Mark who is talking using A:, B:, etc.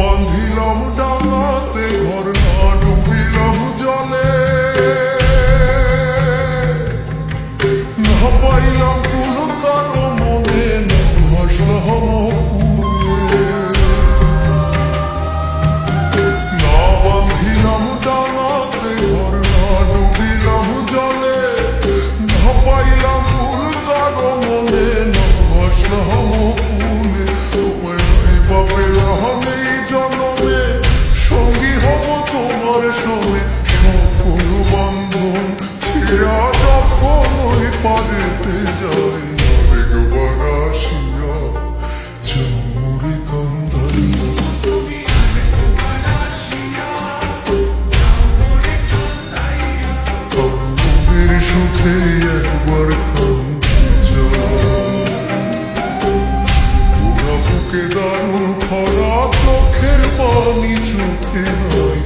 A: বান্ধিলাম ডাঙা Hermani çok enayi